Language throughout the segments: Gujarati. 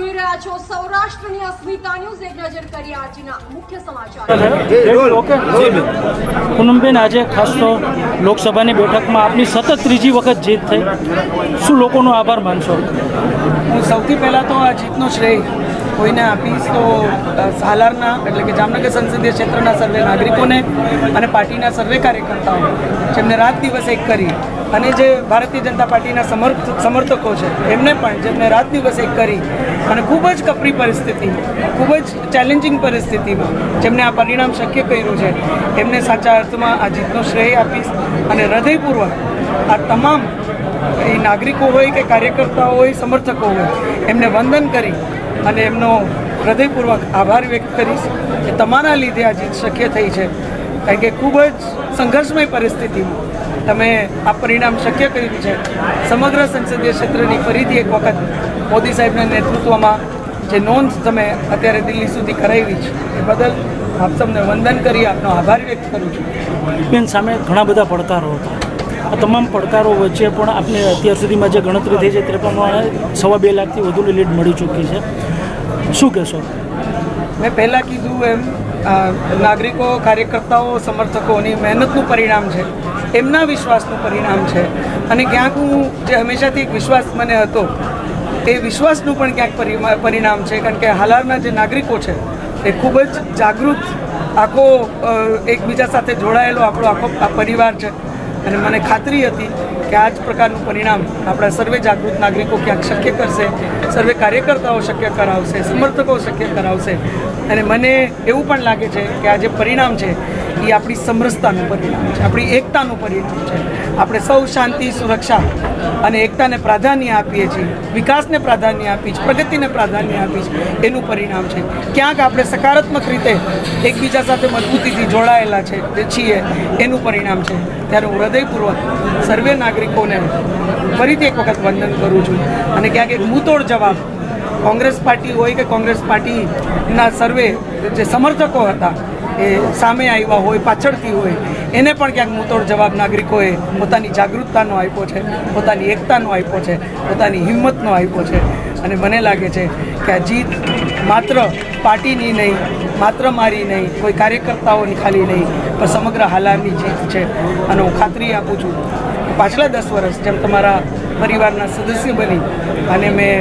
જોઈ રહ્યા છો સૌરાષ્ટ્રની અસ્મિતા ન્યૂઝ એક નજર કરીએ આજના મુખ્ય સમાચાર. પૂનમબેન આજે ખાસ તો લોકસભાની બેઠકમાં આપની સતત ત્રીજી વખત જીત થઈ. શું લોકોનો આભાર માનશો? હું સૌથી પહેલાં તો આ જીતનો શ્રેય કોઈને આપીશ તો સાલારના એટલે કે જામનગર સંસદીય ક્ષેત્રના સર્વે નાગરિકોને અને પાર્ટીના સર્વે કાર્યકર્તાઓ જેમને રાત દિવસ એક કરી અને જે ભારતીય જનતા પાર્ટીના સમર્થ, સમર્થકો છે, એમને પણ જેમને રાત દિવસ એક કરી અને ખૂબ જ કપરી પરિસ્થિતિ, ખૂબ જ ચેલેન્જિંગ પરિસ્થિતિમાં જેમને આ પરિણામ શક્ય કર્યું છે, એમને સાચા અર્થમાં આ જીતનો શ્રેય આપીશ અને હૃદયપૂર્વક આ તમામ એ નાગરિકો હોય કે કાર્યકર્તાઓ હોય, સમર્થકો હોય, એમને વંદન કરી અને એમનો હૃદયપૂર્વક આભાર વ્યક્ત કરીશ કે તમારા લીધે આ જીત શક્ય થઈ છે. કારણ કે ખૂબ જ સંઘર્ષમય પરિસ્થિતિમાં તમે આ પરિણામ શક્ય કર્યું છે. સમગ્ર સંસદીય ક્ષેત્રની ફરીથી એક વખત મોદી સાહેબના નેતૃત્વમાં જે નોંધ તમે અત્યારે દિલ્હી સુધી કરાવી છે, એ બદલ આપ સૌને વંદન કરી, આપનો આભાર વ્યક્ત કરું છું. બેન, સામે ઘણા બધા પડકારો હતા. આ તમામ પડકારો વચ્ચે પણ આપને અત્યાર સુધીમાં જે ગણતરી થઈ છે, તે પ્રમાણે સવા બે લાખથી વધુની લીડ મળી ચૂકી છે. શું કહેશો? મેં પહેલાં કીધું એમ નાગરિકો, કાર્યકર્તાઓ, સમર્થકોની મહેનતનું પરિણામ છે, એમના વિશ્વાસનું પરિણામ છે. અને ક્યાંક હું જે હંમેશાથી એક વિશ્વાસ મને હતો, એ વિશ્વાસનું પણ ક્યાંક પરિણામ છે, કારણ કે હાલારના જે નાગરિકો છે, એ ખૂબ જ જાગૃત, આખો એકબીજા સાથે જોડાયેલો આપણો આખો પરિવાર છે. અને મને ખાતરી હતી કે આ જ પ્રકારનું પરિણામ આપણા સર્વે જાગૃત નાગરિકો ક્યાંક શક્ય કરશે, સર્વે કાર્યકર્તાઓ શક્ય કરાવશે, સમર્થકો શક્ય કરાવશે. અને મને એવું પણ લાગે છે કે આ જે પરિણામ છે, એ આપણી સમરસતાનું પરિણામ છે, આપણી એકતાનું પરિણામ છે. આપણે સૌ શાંતિ, સુરક્ષા અને એકતાને પ્રાધાન્ય આપીએ છીએ, વિકાસને પ્રાધાન્ય આપીએ છીએ, પ્રગતિને પ્રાધાન્ય આપીએ છીએ, એનું પરિણામ છે. ક્યાંક આપણે સકારાત્મક રીતે એકબીજા સાથે મજબૂતીથી જોડાયેલા છે છીએ, એનું પરિણામ છે. ત્યારે હું હૃદયપૂર્વક સર્વે નાગરિકોને ફરીથી એક વખત વંદન કરું છું. અને ક્યાંક એક મૂતોડ જવાબ કોંગ્રેસ પાર્ટી હોય કે કોંગ્રેસ પાર્ટીના સર્વે જે સમર્થકો હતા, એ સામે આવ્યા હોય, પાછળથી હોય એને પણ ક્યાંક મુતોડ જવાબ નાગરિકોએ પોતાની જાગૃતતાનો આપ્યો છે, પોતાની એકતાનો આપ્યો છે, પોતાની હિંમતનો આપ્યો છે. અને મને લાગે છે કે આ જીત માત્ર પાર્ટીની નહીં, માત્ર મારી નહીં, કોઈ કાર્યકર્તાઓની ખાલી નહીં, પણ સમગ્ર હાલારની જીત છે. અને હું ખાતરી આપું છું પાછલા દસ વર્ષ જેમ તમારા પરિવારના સદસ્ય બની અને મેં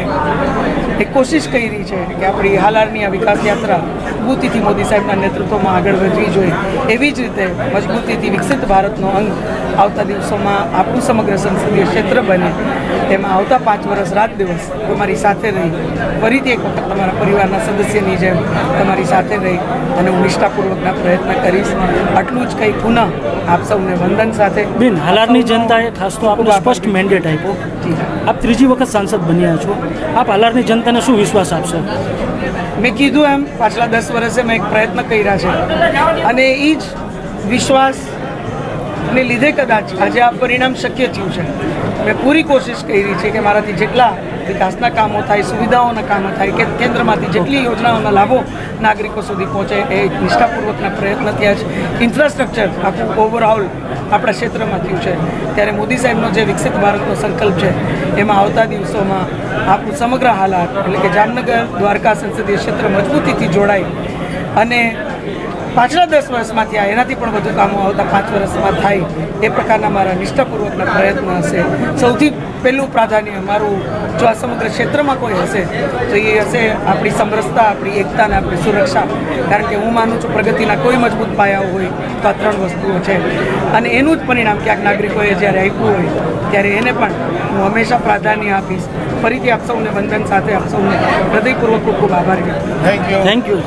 એક કોશિશ કરી છે કે આપણી હાલારની આ વિકાસ યાત્રા મજબૂતીથી મોદી સાહેબના નેતૃત્વમાં આગળ વધવી જોઈએ. એવી જ રીતે મજબૂતીથી વિકસિત ભારતનો અંગ આવતા દિવસોમાં આપણું સમગ્ર સંસદીય ક્ષેત્ર બને. એમાં આવતા પાંચ વર્ષ રાત દિવસ તમારી સાથે રહી. ફરીથી એક વખત તમારા પરિવારના સદસ્યની જેમ તમારી સાથે રહી અને હું નિષ્ઠાપૂર્વકના પ્રયત્ન કરીશ. આટલું જ કંઈ પુનઃ આપ સૌને વંદન સાથે. બેન હાલારની જનતાએ ખાસ તો આપને સ્પષ્ટ મેન્ડેટ આપ્યો. આપ ત્રીજી વખત સાંસદ બન્યા છો. આપ હાલારની જનતાને શું વિશ્વાસ આપશો? મેં કીધું એમ પાછલા દસ વર્ષે મેં એક પ્રયત્ન કર્યા છે. અને એ જ વિશ્વાસને લીધે કદાચ આજે આ પરિણામ શક્ય થયું છે. મેં પૂરી કોશિશ કરી છે કે મારાથી જેટલા વિકાસના કામો થાય, સુવિધાઓના કામો થાય, કે કેન્દ્રમાંથી જેટલી યોજનાઓના લાભો નાગરિકો સુધી પહોંચે એ નિષ્ઠાપૂર્વકના પ્રયત્ન થયા છે. ઇન્ફ્રાસ્ટ્રક્ચર આખું ઓવરઓલ આપણા ક્ષેત્રમાં થયું છે. ત્યારે મોદી સાહેબનો જે વિકસિત ભારતનો સંકલ્પ છે, એમાં આવતા દિવસોમાં આપણું સમગ્ર હાલાત એટલે કે જામનગર દ્વારકા સંસદીય ક્ષેત્ર મજબૂતીથી જોડાય અને પાછલા દસ વર્ષમાં થયા એનાથી પણ વધુ કામો આવતા પાંચ વર્ષમાં થાય એ પ્રકારના મારા નિષ્ઠાપૂર્વકના પ્રયત્ન હશે. સૌથી પહેલું પ્રાધાન્ય મારું જો આ સમગ્ર ક્ષેત્રમાં કોઈ હશે તો એ હશે આપણી સમરસતા આપણી એકતા અને આપણી સુરક્ષા. કારણ કે હું માનું છું પ્રગતિના કોઈ મજબૂત પાયાઓ હોય તો આ ત્રણ વસ્તુઓ છે. અને એનું જ પરિણામ ક્યાંક નાગરિકોએ જ્યારે આપ્યું હોય ત્યારે એને પણ હું હંમેશા પ્રાધાન્ય આપીશ. ફરીથી આપ સૌને વંદન સાથે આપ સૌને હૃદયપૂર્વક ખૂબ ખૂબ આભાર થેન્ક યુ થેન્ક યુ